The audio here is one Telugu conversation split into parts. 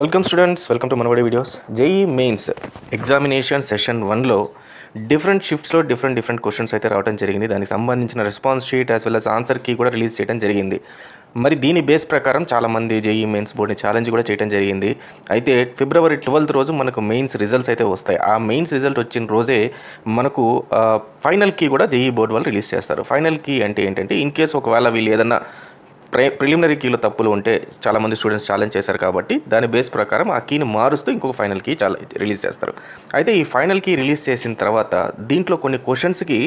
వెల్కమ్ స్టూడెంట్స్ వెల్కమ్ టు మనవడి videos JEE mains examination session వన్లో డిఫరెంట్ షిఫ్ట్స్లో డిఫరెంట్ డిఫరెంట్ క్వశ్చన్స్ అయితే రావడం జరిగింది దానికి సంబంధించిన response sheet as well as answer key కూడా రిలీజ్ చేయడం జరిగింది మరి దీని బేస్ ప్రకారం చాలామంది జేఈ మెయిన్స్ బోర్డుని ఛాలెంజ్ కూడా చేయడం జరిగింది అయితే ఫిబ్రవరి ట్వెల్త్ రోజు మనకు మెయిన్స్ రిజల్ట్స్ అయితే వస్తాయి ఆ మెయిన్స్ రిజల్ట్ వచ్చిన రోజే మనకు ఫైనల్ కీ కూడా జేఈ బోర్డు వాళ్ళు రిలీజ్ చేస్తారు ఫైనల్ కీ అంటే ఏంటంటే ఇన్ కేస్ ఒకవేళ వీళ్ళు ఏదన్నా ప్రే ప్రిలిమినరీ కీలో తప్పులు ఉంటే చాలామంది స్టూడెంట్స్ ఛాలెంజ్ చేశారు కాబట్టి దాని బేస్ ప్రకారం ఆ కీని మారుస్తూ ఇంకొక ఫైనల్ కీ చాలా రిలీజ్ చేస్తారు. అయితే ఈ ఫైనల్ కీ రిలీజ్ చేసిన తర్వాత దీంట్లో కొన్ని క్వశ్చన్స్కి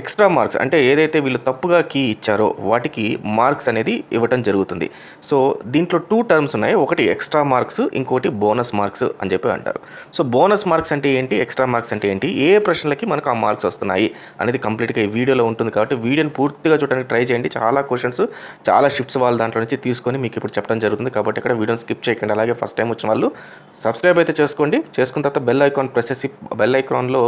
ఎక్స్ట్రా మార్క్స్ అంటే ఏదైతే వీళ్ళు తప్పుగా కీ ఇచ్చారో వాటికి మార్క్స్ అనేది ఇవ్వటం జరుగుతుంది. సో దీంట్లో టూ టర్మ్స్ ఉన్నాయి. ఒకటి ఎక్స్ట్రా మార్క్స్ ఇంకోటి బోనస్ మార్క్స్ అని చెప్పి అంటారు. సో బోనస్ మార్క్స్ అంటే ఏంటి? ఎక్స్ట్రా మార్క్స్ అంటే ఏంటి? ఏ ప్రశ్నలకి మనకు ఆ మార్క్స్ వస్తున్నాయి అనేది కంప్లీట్గా ఈ వీడియోలో ఉంటుంది కాబట్టి వీడియోని పూర్తిగా చూడడానికి ట్రై చేయండి. చాలా క్వశ్చన్స్ చాలా షిఫ్ట్స్ వాళ్ళ దాంట్లో నుంచి తీసుకొని మీకు ఇప్పుడు చెప్పడం జరుగుతుంది కాబట్టి ఇక్కడ వీడియోని స్కిప్ చేయకండి. అలాగే ఫస్ట్ టైం వచ్చిన వాళ్ళు సబ్స్క్రైబ్ అయితే చేసుకోండి. చేసుకున్న తర్వాత బెల్ ఐకాన్ ప్రెస్ చేసి బెల్ ఐకాన్లో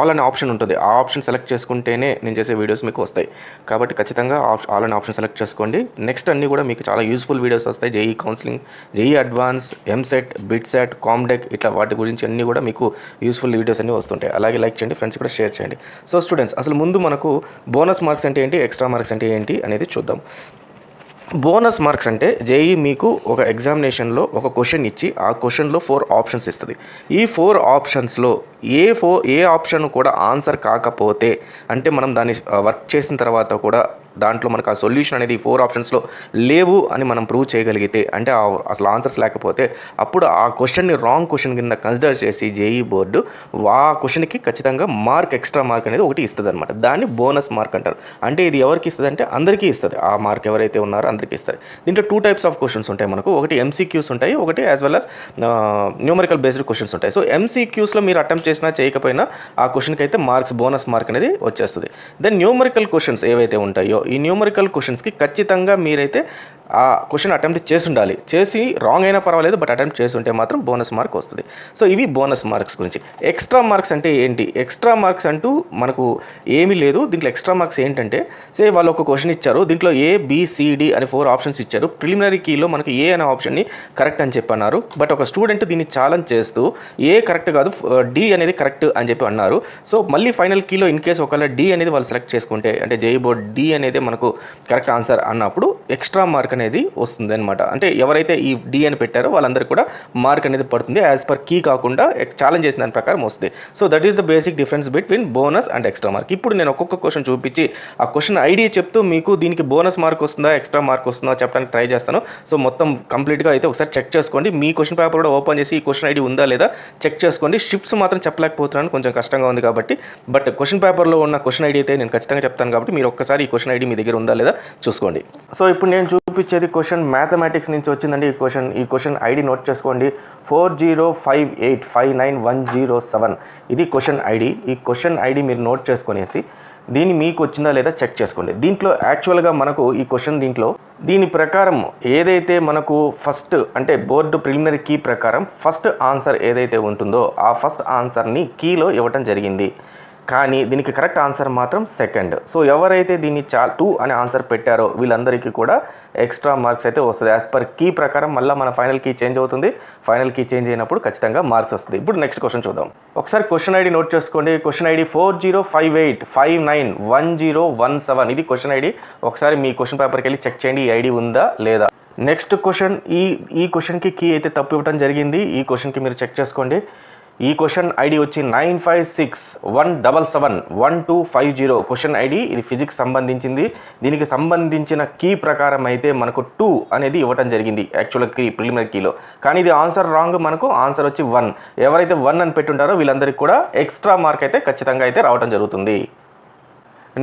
ఆల్ అనే ఆప్షన్ ఉంటుంది. ఆ ఆప్షన్ సెలెక్ట్ చేసుకుంటేనే నేను చేసే వీడియోస్ మీకు వస్తాయి. కాబట్టి ఖచ్చితంగా ఆల్ అండ్ ఆప్షన్ సెలెక్ట్ చేసుకోండి. నెక్స్ట్ అన్నీ కూడా మీకు చాలా యూస్ఫుల్ వీడియోస్ వస్తాయి. JEE counselling JEE advance EAMCET BITSAT COMEDK ఇట్లా వాటి గురించి అన్నీ కూడా మీకు యూస్ఫుల్ వీడియోస్ అన్నీ వస్తుంటాయి. అలాగే లైక్ చేయండి ఫ్రెండ్స్ కూడా షేర్ చేయండి. సో స్టూడెంట్స్ అసలు ముందు మనకు బోనస్ మార్క్స్ అంటే ఏంటి ఎక్స్ట్రా మార్క్స్ అంటే ఏంటి అనేది చూద్దాం. బోనస్ మార్క్స్ అంటే జేఈ మీకు ఒక ఎగ్జామినేషన్లో ఒక క్వశ్చన్ ఇచ్చి ఆ క్వశ్చన్లో ఫోర్ ఆప్షన్స్ ఇస్తుంది. ఈ ఫోర్ ఆప్షన్స్లో ఏ ఫో ఏ ఆప్షన్ కూడా ఆన్సర్ కాకపోతే అంటే మనం దాన్ని వర్క్ చేసిన తర్వాత కూడా దాంట్లో మనకు ఆ సొల్యూషన్ అనేది ఫోర్ ఆప్షన్స్లో లేవు అని మనం ప్రూవ్ చేయగలిగితే అంటే ఆ- అసలు ఆన్సర్స్ లేకపోతే అప్పుడు ఆ క్వశ్చన్ని రాంగ్ క్వశ్చన్ కింద కన్సిడర్ చేసి జేఈ బోర్డు ఆ క్వశ్చన్కి ఖచ్చితంగా మార్క్ ఎక్స్ట్రా మార్క్ అనేది ఒకటి ఇస్తుంది అనమాట దాన్ని బోనస్ మార్క్ అంటారు. అంటే ఇది ఎవరికి ఇస్తుంది అంటే అందరికీ ఇస్తుంది. ఆ మార్క్ ఎవరైతే ఉన్నారో అందరికీ ఇస్తారు దీంట్లో టూ టైప్స్ ఆఫ్ క్వశ్చన్స్ ఉంటాయి మనకు. ఒకటి ఎంసీక్యూస్ ఉంటాయి ఒకటి as well as numerical based questions ఉంటాయి. సో ఎంసీక్యూస్లో మీరు అటెంప్ట్ చేసినా చేయకపోయినా ఆ క్వశ్చన్కి అయితే మార్క్స్ బోనస్ మార్క్ అనేది వచ్చేస్తుంది. దెన్ న్యూమరికల్ క్వశ్చన్స్ ఏవైతే ఉంటాయో ఈ న్యూమరికల్ క్వశ్చన్స్కి ఖచ్చితంగా మీరైతే ఆ క్వశ్చన్ అటెంప్ట్ చేసి ఉండాలి చేసి రాంగ్ అయినా పర్వాలేదు బట్ అటెంప్ట్ చేసి ఉంటే మాత్రం బోనస్ మార్క్ వస్తుంది. సో ఇవి బోనస్ మార్క్స్ గురించి. ఎక్స్ట్రా మార్క్స్ అంటే ఏంటి? ఎక్స్ట్రా మార్క్స్ అంటూ మనకు ఏమీ లేదు. దీంట్లో ఎక్స్ట్రా మార్క్స్ ఏంటంటే సే వాళ్ళు ఒక క్వశ్చన్ ఇచ్చారు. దీంట్లో ఏ బిసిడి అని ఫోర్ ఆప్షన్స్ ఇచ్చారు. ప్రిలిమినరీ కీలో మనకి ఏ అనే ఆప్షన్ని కరెక్ట్ అని చెప్పి అన్నారు. బట్ ఒక స్టూడెంట్ దీన్ని ఛాలెంజ్ చేస్తూ ఏ కరెక్ట్ కాదు డి అనేది కరెక్ట్ అని చెప్పి అన్నారు. సో మళ్ళీ ఫైనల్ కీలో ఇన్ కేస్ ఒకవేళ డి అనేది వాళ్ళు సెలెక్ట్ చేసుకుంటే అంటే జై బోర్డ్ డి అనేది మనకు కరెక్ట్ ఆన్సర్ అన్నప్పుడు ఎక్స్ట్రా మార్క్ అనేది వస్తుంది అనమాట అంటే ఎవరైతే ఈ డి అని పెట్టారో వాళ్ళందరికీ కూడా మార్క్ అనేది పడుతుంది. యాజ్ పర్ కీ కాకుండా ఛాలెంజ్ చేసిన దాని ప్రకారం వస్తుంది. So that is the basic difference between bonus and extra mark ఇప్పుడు నేను ఒక్కొక్క క్వశ్చన్ చూపించి ఆ క్వశ్చన్ ఐడియా చెప్తూ మీకు దీనికి బోనస్ మార్క్ వస్తుందా ఎక్స్ట్రా మార్క్ వస్తుందా చెప్పడానికి ట్రై చేస్తాను. సో మొత్తం కంప్లీట్గా అయితే ఒకసారి చెక్ చేసుకోండి. మీ క్వశ్చన్ పేపర్ కూడా ఓపెన్ చేసి ఈ క్వశ్చన్ ఐడి ఉందా లేదా చెక్ చేసుకోండి. షిఫ్ట్స్ మాత్రం చెప్పలేకపోతున్నాను. కొంచెం కష్టంగా ఉంది కాబట్టి. బట్ క్వశ్చన్ పేపర్లో ఉన్న క్వశ్చన్ ఐడి అయితే నేను ఖచ్చితంగా చెప్తాను కాబట్టి మీరు ఒక్కసారి ఈ క్వశ్చన్ ఐడి మీ దగ్గర ఉందా లేదా చూసుకోండి. సో ఇప్పుడు నేను చూపించేది క్వశ్చన్ మ్యాథమెటిక్స్ నుంచి వచ్చిందండి. ఈ క్వశ్చన్ ఈ క్వశ్చన్ ఐడి నోట్ చేసుకోండి. Four zero five eight five nine one zero seven. ఇది క్వశ్చన్ ఐడి. ఈ క్వశ్చన్ ఐడి మీరు నోట్ చేసుకునేసి దీన్ని మీకు వచ్చిందా లేదా చెక్ చేసుకోండి. దీంట్లో యాక్చువల్గా మనకు ఈ క్వశ్చన్ దీంట్లో దీని ప్రకారం ఏదైతే మనకు ఫస్ట్ అంటే బోర్డు ప్రిలిమినరీ కీ ప్రకారం ఫస్ట్ ఆన్సర్ ఏదైతే ఉంటుందో ఆ ఫస్ట్ ఆన్సర్ని కీలో ఇవ్వటం జరిగింది. కానీ దీనికి కరెక్ట్ ఆన్సర్ మాత్రం సెకండ్ సో ఎవరైతే దీన్ని చా టూ అనే ఆన్సర్ పెట్టారో వీళ్ళందరికీ కూడా ఎక్స్ట్రా మార్క్స్ అయితే వస్తుంది. యాజ్ పర్ కీ ప్రకారం మళ్ళీ మన ఫైనల్ కీ చేంజ్ అవుతుంది. ఫైనల్ కీ చేంజ్ అయినప్పుడు ఖచ్చితంగా మార్క్స్ వస్తుంది. ఇప్పుడు నెక్స్ట్ క్వశ్చన్ చూద్దాం. ఒకసారి క్వశ్చన్ ఐడి నోట్ చేసుకోండి. Question ID four zero five eight five nine one zero one seven ఇది క్వశ్చన్ ఐడి ఒకసారి మీ క్వశ్చన్ పేపర్కి వెళ్ళి చెక్ చేయండి. ఈ ఐడి ఉందా లేదా? నెక్స్ట్ క్వశ్చన్ ఈ ఈ క్వశ్చన్కి కీ అయితే తప్పు ఇవ్వడం జరిగింది. ఈ క్వశ్చన్కి మీరు చెక్ చేసుకోండి. ఈ క్వశ్చన్ ఐడి వచ్చి nine five six one double seven one two five zero question ID ఇది ఫిజిక్స్ సంబంధించింది. దీనికి సంబంధించిన కీ ప్రకారం అయితే మనకు టూ అనేది ఇవ్వటం జరిగింది యాక్చువల్ కీ ప్రిలిమినరీ కీలో కానీ ఇది ఆన్సర్ రాంగ్ మనకు ఆన్సర్ వచ్చి వన్ ఎవరైతే వన్ అని పెట్టుంటారో వీళ్ళందరికీ కూడా ఎక్స్ట్రా మార్క్ అయితే ఖచ్చితంగా అయితే రావడం జరుగుతుంది.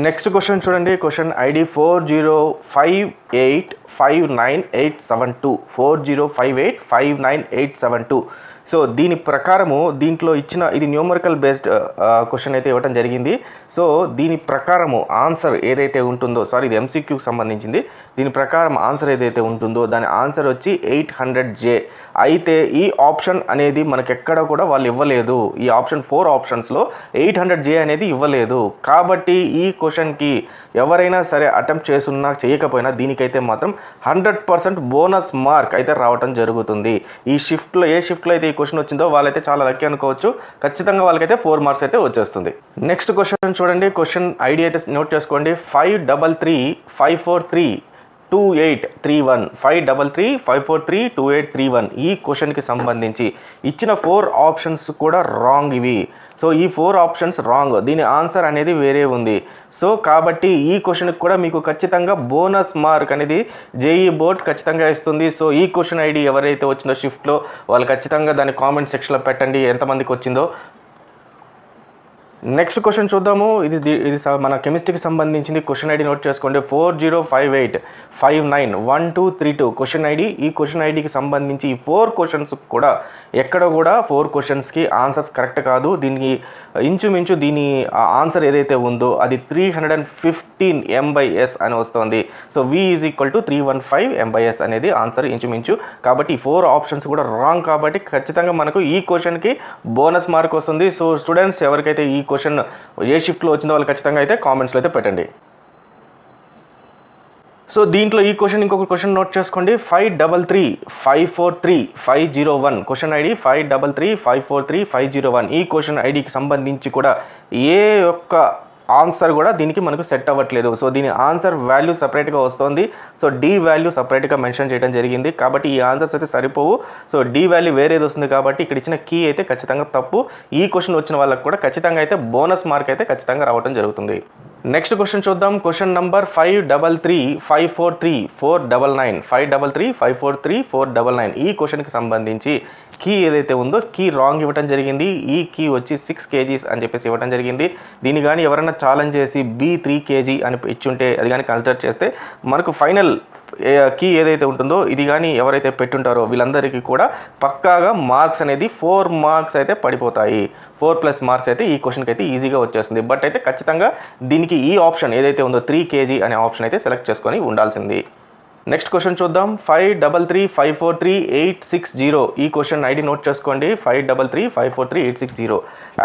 నెక్స్ట్ క్వశ్చన్ చూడండి. Question ID four zero five eight five nine eight seven two. Four zero five eight five nine eight seven two. So దీని ప్రకారము దీంట్లో ఇచ్చిన ఇది న్యూమరికల్ బేస్డ్ క్వశ్చన్ అయితే ఇవ్వడం జరిగింది. సో దీని ప్రకారము ఆన్సర్ ఏదైతే ఉంటుందో సారీ ఇది ఎంసీక్యూకి సంబంధించింది. దీని ప్రకారం ఆన్సర్ ఏదైతే ఉంటుందో దాని ఆన్సర్ వచ్చి ఎయిట్ హండ్రెడ్ జే. అయితే ఈ ఆప్షన్ అనేది మనకి ఎక్కడ కూడా వాళ్ళు ఇవ్వలేదు. ఈ ఆప్షన్ ఫోర్ ఆప్షన్స్లో ఎయిట్ హండ్రెడ్ జే అనేది ఇవ్వలేదు. కాబట్టి ఈ క్వశ్చన్కి ఎవరైనా సరే అటెంప్ట్ చేస్తున్నా చేయకపోయినా దీనికైతే మాత్రం హండ్రెడ్ పర్సెంట్ బోనస్ మార్క్ అయితే రావటం జరుగుతుంది. ఈ షిఫ్ట్లో ఏ షిఫ్ట్లో అయితే ఈ క్వశ్చన్ వచ్చిందో వాళ్ళైతే చాలా లక్కీ అనుకోవచ్చు. ఖచ్చితంగా వాళ్ళకైతే ఫోర్ మార్క్స్ అయితే వచ్చేస్తుంది. నెక్స్ట్ క్వశ్చన్ చూడండి. క్వశ్చన్ ఐడి అయితే నోట్ చేసుకోండి. Five double three five four three. Two eight three one five double three five four three two eight three one ఈ క్వశ్చన్కి సంబంధించి ఇచ్చిన ఫోర్ ఆప్షన్స్ కూడా రాంగ్ ఇవి. సో ఈ ఫోర్ ఆప్షన్స్ రాంగ్ దీని ఆన్సర్ అనేది వేరే ఉంది. సో కాబట్టి ఈ క్వశ్చన్కి కూడా మీకు ఖచ్చితంగా బోనస్ మార్క్ అనేది జేఈ బోర్డ్ ఖచ్చితంగా ఇస్తుంది. సో ఈ క్వశ్చన్ ఐడి ఎవరైతే వచ్చిందో షిఫ్ట్లో వాళ్ళు ఖచ్చితంగా దాన్ని కామెంట్ సెక్షన్లో పెట్టండి. ఎంతమందికి వచ్చిందో నెక్స్ట్ క్వశ్చన్ చూద్దాము. ఇది ఇది స- మన కెమిస్ట్రీకి సంబంధించింది. క్వశ్చన్ ఐడి నోట్ చేసుకోండి. Four zero five eight five nine one two three two question ID ఈ క్వశ్చన్ ఐడికి సంబంధించి ఈ ఫోర్ క్వశ్చన్స్ కూడా ఎక్కడ కూడా ఫోర్ క్వశ్చన్స్కి ఆన్సర్స్ కరెక్ట్ కాదు. దీనికి ఇంచుమించు దీని ఆన్సర్ ఏదైతే ఉందో అది three hundred and fifteen m by s అని వస్తుంది. So v is equal to three one five m by s అనేది ఆన్సర్ ఇంచుమించు. కాబట్టి ఈ ఫోర్ ఆప్షన్స్ కూడా రాంగ్ కాబట్టి ఖచ్చితంగా మనకు ఈ క్వశ్చన్కి బోనస్ మార్క్ వస్తుంది. సో స్టూడెంట్స్ ఎవరికైతే ఈ క్వశ్చన్ ఏ షిఫ్ట్లో వచ్చిందో వాళ్ళు ఖచ్చితంగా అయితే కామెంట్స్లో అయితే పెట్టండి. సో దీంట్లో ఈ క్వశ్చన్ ఇంకొక క్వశ్చన్ నోట్ చేసుకోండి. Five double three five four three five zero one question ID five double three five four three five zero one ఈ క్వశ్చన్ ఐడికి సంబంధించి కూడా ఏ యొక్క ఆన్సర్ కూడా దీనికి మనకు సెట్ అవ్వట్లేదు. సో దీని ఆన్సర్ వాల్యూ సపరేట్గా వస్తుంది. సో డి వాల్యూ సపరేట్గా మెన్షన్ చేయడం జరిగింది. కాబట్టి ఈ ఆన్సర్స్ అయితే సరిపోవు. సో డి వాల్యూ వేరేది వస్తుంది కాబట్టి ఇక్కడ ఇచ్చిన కీ అయితే ఖచ్చితంగా తప్పు. ఈ క్వశ్చన్ వచ్చిన వాళ్ళకి కూడా ఖచ్చితంగా అయితే బోనస్ మార్క్ అయితే ఖచ్చితంగా రావడం జరుగుతుంది. నెక్స్ట్ క్వశ్చన్ చూద్దాం. Question number five double three five four three four double nine. Five double three five four three four double nine. ఈ క్వశ్చన్కి సంబంధించి కీ ఏదైతే ఉందో కీ రాంగ్ ఇవ్వడం జరిగింది. ఈ కీ వచ్చి సిక్స్ కేజీస్ అని చెప్పేసి ఇవ్వడం జరిగింది. దీన్ని కానీ ఎవరైనా ఛాలెంజ్ చేసి బి త్రీ కేజీ అని ఇచ్చుంటే అది కానీ కన్సిడర్ చేస్తే మనకు ఫైనల్ కీ ఏదైతే ఉంటుందో ఇది కానీ ఎవరైతే పెట్టుంటారో వీళ్ళందరికీ కూడా పక్కాగా మార్క్స్ అనేది ఫోర్ మార్క్స్ అయితే పడిపోతాయి. ఫోర్ ప్లస్ మార్క్స్ అయితే ఈ క్వశ్చన్కి అయితే ఈజీగా వచ్చేస్తుంది. బట్ అయితే ఖచ్చితంగా దీనికి ఈ ఆప్షన్ ఏదైతే ఉందో త్రీ కేజీ అనే ఆప్షన్ అయితే సెలెక్ట్ చేసుకొని ఉండాల్సింది. నెక్స్ట్ క్వశ్చన్ చూద్దాం. Five double three five four three eight six zero. ఈ క్వశ్చన్ ఐడి నోట్ చేసుకోండి. Five double three five four three eight six zero.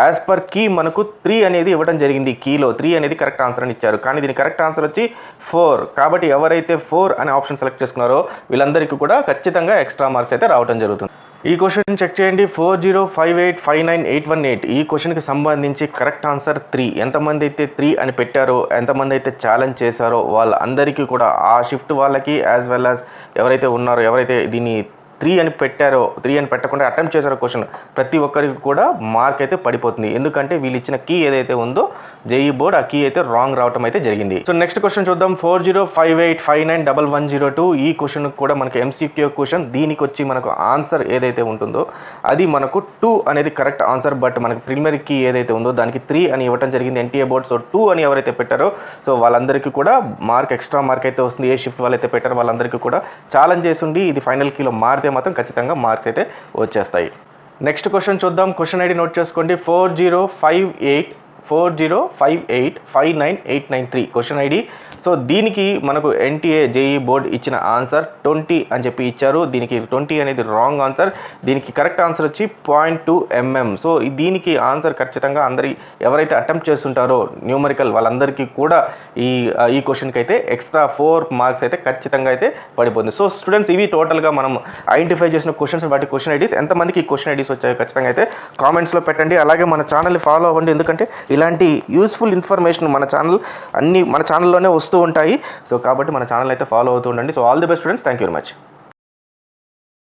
As per key మనకు త్రీ అనేది ఇవ్వడం జరిగింది. కీలో త్రీ అనేది కరెక్ట్ ఆన్సర్ అని ఇచ్చారు. కానీ దీని కరెక్ట్ ఆన్సర్ వచ్చి ఫోర్ కాబట్టి ఎవరైతే ఫోర్ అనే ఆప్షన్ సెలెక్ట్ చేసుకున్నారో వీళ్ళందరికీ కూడా ఖచ్చితంగా ఎక్స్ట్రా మార్క్స్ అయితే రావడం జరుగుతుంది. ఈ క్వశ్చన్ చెక్ చేయండి. Four zero five eight five nine eight one eight. ఈ క్వశ్చన్కి సంబంధించి కరెక్ట్ ఆన్సర్ త్రీ. ఎంతమంది అయితే త్రీ అని పెట్టారో ఎంతమంది అయితే ఛాలెంజ్ చేశారో వాళ్ళందరికీ కూడా ఆ షిఫ్ట్ వాళ్ళకి యాజ్ వెల్ యాజ్ ఎవరైతే ఉన్నారో ఎవరైతే దీన్ని త్రీ అని పెట్టారో త్రీ అని పెట్టకుండా అటెంప్ట్ చేశారో క్వశ్చన్ ప్రతి ఒక్కరికి కూడా మార్క్ అయితే పడిపోతుంది. ఎందుకంటే వీళ్ళు ఇచ్చిన కీ ఏదైతే ఉందో జేఈ బోర్డ్ ఆ కీ అయితే రాంగ్ రావటం అయితే జరిగింది. సో నెక్స్ట్ క్వశ్చన్ చూద్దాం. Four zero five eight five nine double one zero two ఈ క్వశ్చన్ కూడా మనకు ఎంసీక్యూ క్వశ్చన్ దీనికి వచ్చి మనకు ఆన్సర్ ఏదైతే ఉంటుందో అది మనకు టూ అనేది కరెక్ట్ ఆన్సర్ బట్ మనకు ప్రిలిమరీ కీ ఏదైతే ఉందో దానికి త్రీ అని ఇవ్వడం జరిగింది ఎన్టీఏ బోర్డ్ సో టూ అని ఎవరైతే పెట్టారో సో వాళ్ళందరికీ కూడా మార్క్ ఎక్స్ట్రా మార్క్ అయితే వస్తుంది. ఏ షిఫ్ట్ వాళ్ళైతే పెట్టారో వాళ్ళందరికీ కూడా ఛాలెంజ్ చేసి ఉండి ఇది ఫైనల్ కీలో మారితే మాత్రం ఖచ్చితంగా మార్క్స్ అయితే వచ్చేస్తాయి. నెక్స్ట్ క్వశ్చన్ చూద్దాం. క్వశ్చన్ ఐడి నోట్ చేసుకోండి. Four zero five eight four zero five eight five nine eight nine three question ID. So దీనికి మనకు ఎన్టీఏ జేఈ బోర్డ్ ఇచ్చిన ఆన్సర్ ట్వంటీ అని చెప్పి ఇచ్చారు. దీనికి ట్వంటీ అనేది రాంగ్ ఆన్సర్. దీనికి కరెక్ట్ ఆన్సర్ వచ్చి పాయింట్ టూ ఎంఎం. సో దీనికి ఆన్సర్ ఖచ్చితంగా అందరి ఎవరైతే అటెంప్ట్ చేస్తుంటారో న్యూమరికల్ వాళ్ళందరికీ కూడా ఈ ఈ క్వశ్చన్కి అయితే ఎక్స్ట్రా ఫోర్ మార్క్స్ అయితే ఖచ్చితంగా అయితే పడిపోతుంది. సో స్టూడెంట్స్ ఇవి టోటల్గా మనం ఐడెంటిఫై చేసిన క్వశ్చన్స్ వాటి క్వశ్చన్ ఐడీస్. ఎంతమందికి క్వశ్చన్ ఐడీస్ వచ్చాయో ఖచ్చితంగా అయితే కామెంట్స్లో పెట్టండి. అలాగే మన ఛానల్ని ఫాలో అవ్వండి. ఎందుకంటే ఇలాంటి యూస్ఫుల్ ఇన్ఫర్మేషన్ మన ఛానల్ అన్ని మన ఛానల్లోనే వస్తూ ఉంటాయి. సో కాబట్టి మన ఛానల్ అయితే ఫాలో అవుతూ ఉండండి. So all the best students thank you very much